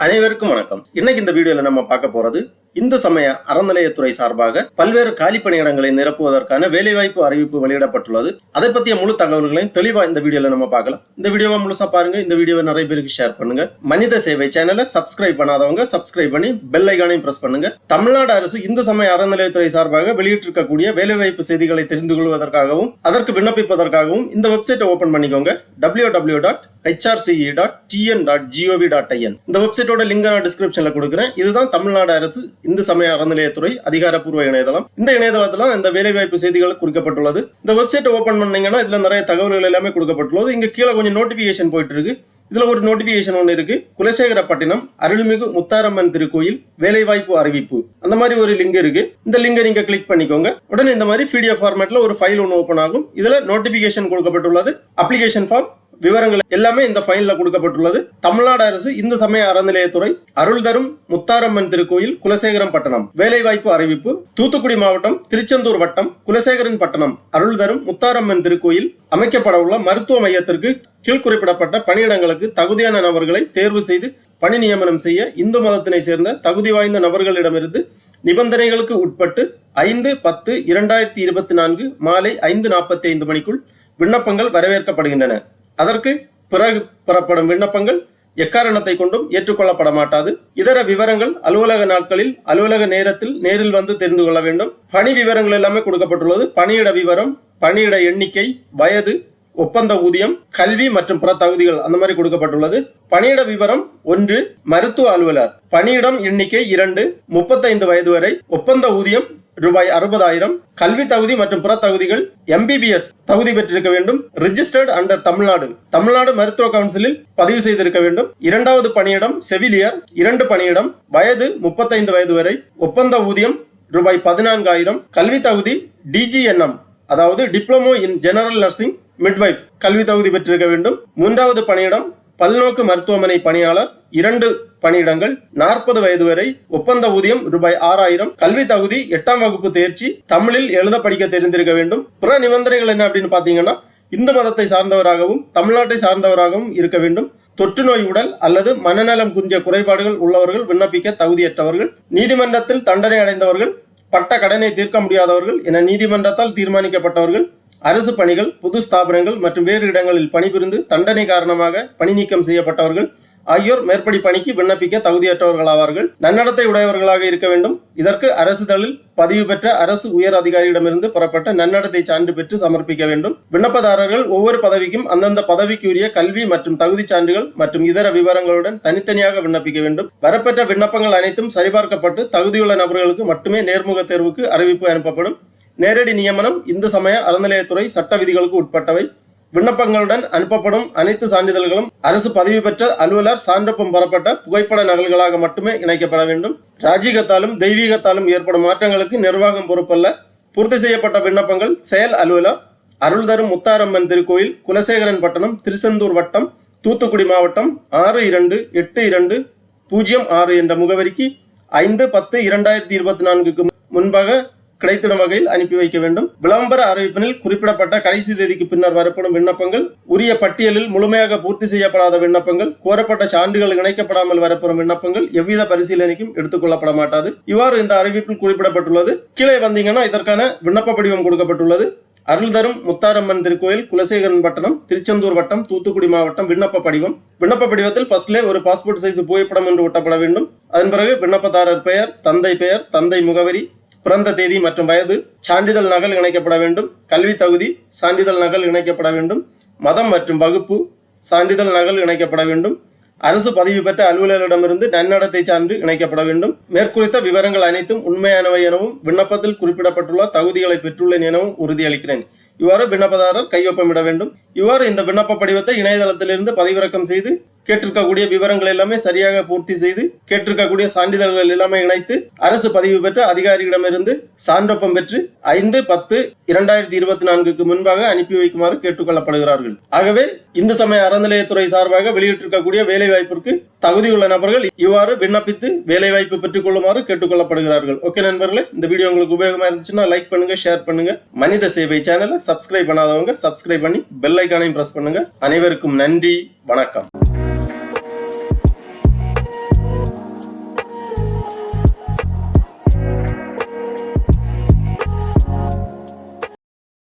அனைவருக்கும் வணக்கம். இன்னைக்கு இந்த வீடியோல நம்ம பார்க்க போறது இந்து சமய அறநிலையத்துறை சார்பாக பல்வேறு காலி பணியிடங்களை நிரப்புவதற்கான வேலைவாய்ப்பு அறிவிப்பு வெளியிடப்பட்டுள்ளது. அதை பற்றிய முழு தகவல்களையும் தெளிவா இந்த வீடியோல நம்ம பார்க்கலாம். இந்த வீடியோவை முழுசா பாருங்க. இந்த வீடியோவை நிறைய பேருக்கு ஷேர் பண்ணுங்க. மனித சேவை சேனலை சப்ஸ்கிரைப் பண்ணாதவங்க சப்ஸ்கிரைப் பண்ணி பெல் ஐகானையும் பிரஸ் பண்ணுங்க. தமிழ்நாடு அரசு இந்து சமய அறநிலையத்துறை சார்பாக வெளியிட்டிருக்கக்கூடிய வேலைவாய்ப்பு செய்திகளை தெரிந்து கொள்வதற்காகவும் அதற்கு விண்ணப்பிப்பதற்காகவும் இந்த வெப்சைட்டை ஓபன் பண்ணிக்கோங்க. W W dot HRCE dot TN dot GOV dot IN இந்த வெப்சைட்டோட லிங்க் நான் டிஸ்கிரிப்ஷனில் கொடுக்குறேன். இதுதான் தமிழ்நாடு அரசு இந்து சமய அறநிலையத்துறை அதிகாரப்பூர்வ இணையதளம். இந்த இணையதளத்தில் இந்த வேலைவாய்ப்பு செய்திகள் குறிக்கப்பட்டுள்ளது. இந்த வெப்சைட்டை ஓபன் பண்ணீங்கன்னா இதுல நிறைய தகவல்கள் எல்லாமே கொடுக்கப்பட்டுள்ளது. இங்க கீழே கொஞ்சம் நோட்டிபிகேஷன் போயிட்டு இருக்கு இதுல ஒரு நோட்டிபிகேஷன் ஒன்று இருக்கு. குலசேகரப்பட்டினம் அருள்மிகு முத்தாரம்மன் திருக்கோயில் வேலைவாய்ப்பு அறிவிப்பு. அந்த மாதிரி ஒரு லிங்க் இருக்கு. இந்த லிங்கை நீங்க கிளிக் பண்ணிக்கோங்க. உடனே இந்த மாதிரி பிடிஎஃப் ஃபார்மேட்ல ஒரு ஃபைல் ஒன்று ஓப்பன் ஆகும். இதுல நோட்டிபிகேஷன் கொடுக்கப்பட்டுள்ளது. அப்ளிகேஷன் ஃபார்ம் விவரங்கள் எல்லாமே இந்த ஃபைனில் கொடுக்கப்பட்டுள்ளது. தமிழ்நாடு அரசு இந்து சமய அறநிலையத்துறை அருள் தரும் முத்தாரம்மன் திருக்கோயில் குலசேகரம் பட்டணம் வேலைவாய்ப்பு அறிவிப்பு தூத்துக்குடி மாவட்டம் திருச்செந்தூர் வட்டம் குலசேகரன் பட்டணம் அருள் தரும் முத்தாரம்மன் திருக்கோயில் அமைக்கப்பட உள்ள மருத்துவ மையத்திற்கு கீழ் குறிப்பிடப்பட்ட பணியிடங்களுக்கு தகுதியான நபர்களை தேர்வு செய்து பணி நியமனம் செய்ய இந்து மதத்தினை சேர்ந்த தகுதி வாய்ந்த நபர்களிடமிருந்து நிபந்தனைகளுக்கு உட்பட்டு ஐந்து பத்து இரண்டாயிரத்தி இருபத்தி நான்கு மாலை ஐந்து நாற்பத்தி ஐந்து மணிக்குள் விண்ணப்பங்கள் வரவேற்கப்படுகின்றன. அதற்கு பிறகு பெறப்படும் விண்ணப்பங்கள் எக்காரணத்தை கொண்டும் ஏற்றுக்கொள்ளப்பட மாட்டாது இதர விவரங்கள் அலுவலக நாட்களில் அலுவலக நேரத்தில் நேரில் வந்து தெரிந்து கொள்ள வேண்டும். பணி விவரங்கள் எல்லாமே கொடுக்கப்பட்டுள்ளது. பணியிட விவரம் பணியிட எண்ணிக்கை வயது ஒப்பந்த ஊதியம் கல்வி மற்றும் பிற தகுதிகள் அந்த மாதிரி கொடுக்கப்பட்டுள்ளது. பணியிட விவரம் ஒன்று மருத்துவ அலுவலர். பணியிடம் எண்ணிக்கை இரண்டு முப்பத்தைந்து வயது வரை. ஒப்பந்த ஊதியம் ரூபாய் அறுபதாயிரம் கல்வி தகுதி மற்றும் பிற தகுதிகள் எம்பிபிஎஸ் தகுதி பெற்றிருக்க வேண்டும். Registered under Tamil Nadu. தமிழ்நாடு மருத்துவ கவுன்சிலில் பதிவு செய்திருக்க வேண்டும். இரண்டாவது பணியிடம் செவிலியர் இரண்டு பணியிடம் வயது முப்பத்தைந்து வயது வரை ஒப்பந்த ஊதியம் ரூபாய் பதினான்காயிரம். கல்வி தகுதி டிஜிஎன்எம் அதாவது diploma in general nursing midwife கல்வி தகுதி பெற்றிருக்க வேண்டும். மூன்றாவது பணியிடம் பல்நோக்கு மருத்துவமனை பணியாளர் இரண்டு பணியிடங்கள் நாற்பது வயது வரை ஒப்பந்த ஊதியம் ரூபாய் ஆறாயிரம். கல்வி தகுதி எட்டாம் வகுப்பு தேர்ச்சி. தமிழில் எழுத படிக்க தெரிந்திருக்க வேண்டும். பிற நிபந்தனைகள் என்ன அப்படின்னு பாத்தீங்கன்னா இந்து மதத்தை சார்ந்தவராகவும் தமிழ்நாட்டை சார்ந்தவராகவும் இருக்க வேண்டும். தொற்று நோய் உடல் அல்லது மனநலம் குறிஞ்ச குறைபாடுகள் உள்ளவர்கள் விண்ணப்பிக்க தகுதியற்றவர்கள். நீதிமன்றத்தில் தண்டனை அடைந்தவர்கள் பட்ட கடனை தீர்க்க முடியாதவர்கள் என நீதிமன்றத்தால் தீர்மானிக்கப்பட்டவர்கள். அரசு பணிகள் பொது ஸ்தாபனங்கள் மற்றும் வேறு இடங்களில் பணிபுரிந்து தண்டனை காரணமாக பணி நீக்கம் செய்யப்பட்டவர்கள். ஆகியோர் மேற்படி பணிக்கு விண்ணப்பிக்க தகுதியற்றவர்களாவார்கள். நன்னடத்தை உடையவர்களாக இருக்க வேண்டும். இதற்கு அரசுதழில் பதிவு பெற்ற அரசு உயர் அதிகாரியிடமிருந்து பெறப்பட்ட நன்னடத்தை சான்று பெற்று சமர்ப்பிக்க வேண்டும். விண்ணப்பதாரர்கள் ஒவ்வொரு பதவிக்கும் அந்தந்த பதவிக்குரிய கல்வி மற்றும் தகுதி சான்றுகள் மற்றும் இதர விவரங்களுடன் தனித்தனியாக விண்ணப்பிக்க வேண்டும். வரப்பெற்ற விண்ணப்பங்கள் அனைத்தும் சரிபார்க்கப்பட்டு தகுதியுள்ள நபர்களுக்கு மட்டுமே நேர்முக தேர்வுக்கு அறிவிப்பு அனுப்பப்படும். நேரடி நியமனம் இந்து சமய அறநிலையத்துறை சட்ட விதிகளுக்கு உட்பட்டவை. விண்ணப்பங்களுடன் அனுப்பப்படும் அனைத்து சான்றிதழ்களும் அரசு பதவி பெற்ற அலுவலர் சான்றப்பம் பெறப்பட்ட புகைப்பட நகல்களாக மட்டுமே இணைக்கப்பட வேண்டும். ராஜீகத்தாலும் தெய்வீகத்தாலும் ஏற்படும் மாற்றங்களுக்கு நிர்வாகம் பொறுப்பல்ல. பூர்த்தி செய்யப்பட்ட விண்ணப்பங்கள் செயல் அலுவலர் அருள் தரும் முத்தாரம்மன் திருக்கோயில் குலசேகரன் பட்டணம் திருச்செந்தூர் வட்டம் தூத்துக்குடி மாவட்டம் ஆறு இரண்டு எட்டு இரண்டு பூஜ்ஜியம் ஆறு என்ற முகவரிக்கு ஐந்து பத்து இரண்டாயிரத்தி இருபத்தி நான்குக்கு முன்பாக கிடைத்திடும் வகையில் அனுப்பி வைக்க வேண்டும். விளம்பர அறிவிப்பினில் குறிப்பிடப்பட்ட கடைசி தேதிக்கு பின்னர் வரப்படும் விண்ணப்பங்கள் உரிய பட்டியலில் முழுமையாக பூர்த்தி செய்யப்படாத விண்ணப்பங்கள் கோரப்பட்ட சான்றுகள் இணைக்கப்படாமல் வரப்படும் விண்ணப்பங்கள் எவ்வித பரிசீலனைக்கும் எடுத்துக்கொள்ளப்பட மாட்டாது. இவ்வாறு இந்த அறிவிப்பில் குறிப்பிடப்பட்டுள்ளது. கீழே வந்தீங்கன்னா இதற்கான விண்ணப்ப படிவம் கொடுக்கப்பட்டுள்ளது. அருள் தரும் முத்தாரம்மன் திருக்கோயில் குலசேகரன் பட்டணம் திருச்செந்தூர் வட்டம் தூத்துக்குடி மாவட்டம் விண்ணப்ப படிவம். விண்ணப்ப படிவத்தில் ஃபர்ஸ்ட்லே ஒரு பாஸ்போர்ட் சைஸ் புகைப்படம் என்று ஒட்டப்பட வேண்டும். அதன் பிறகு விண்ணப்பதாரர் பெயர் தந்தை பெயர் தந்தை முகவரி பிறந்த தேதி மற்றும் வயது சான்றிதழ் நகல் இணைக்கப்பட வேண்டும் கல்வி தகுதி சான்றிதழ் நகல் இணைக்கப்பட வேண்டும் மதம் மற்றும் வகுப்பு சான்றிதழ் நகல் இணைக்கப்பட வேண்டும் அரசு பதிவு பெற்ற அலுவலரிடமிருந்து நன்னடத்தை சான்று இணைக்கப்பட வேண்டும். மேற்குறித்த விவரங்கள் அனைத்தும் உண்மையானவை எனவும் விண்ணப்பத்தில் குறிப்பிடப்பட்டுள்ள தகுதிகளை பெற்றுள்ளேன் எனவும் உறுதியளிக்கிறேன். இவ்வாறு விண்ணப்பதாரர் கையொப்பமிட வேண்டும். இவ்வாறு இந்த விண்ணப்ப படிவத்தை இணையதளத்திலிருந்து பதிவிறக்கம் செய்து கேட்டிருக்கக்கூடிய விவரங்கள் எல்லாமே சரியாக பூர்த்தி செய்து கேட்டிருக்கக்கூடிய சான்றிதழ்கள் எல்லாமே இணைத்து அரசு பதிவு பெற்ற அதிகாரியிடமிருந்து சான்றொப்பம் பெற்று ஐந்து பத்து இரண்டாயிரத்தி இருபத்தி நான்குக்கு முன்பாக அனுப்பி வைக்குமாறு கேட்டுக்கொள்ளப்படுகிறார்கள். ஆகவே இந்து சமய அறநிலையத்துறை சார்பாக வெளியிட்டிருக்கக்கூடிய வேலைவாய்ப்பிற்கு தகுதியுள்ள நபர்கள் இவ்வாறு விண்ணப்பித்து வேலைவாய்ப்பு பெற்றுக் கொள்ளுமாறு கேட்டுக்கொள்ளப்படுகிறார்கள். ஓகே நண்பர்களே இந்த வீடியோ உங்களுக்கு உபயோகமா இருந்துச்சுன்னா லைக் பண்ணுங்க ஷேர் பண்ணுங்க. மனித சேவை சேனலை சப்ஸ்கிரைப் பண்ணாதவங்க சப்ஸ்கிரைப் பண்ணி பெல் ஐக்கானையும் பிரஸ் பண்ணுங்க. அனைவருக்கும் நன்றி வணக்கம்.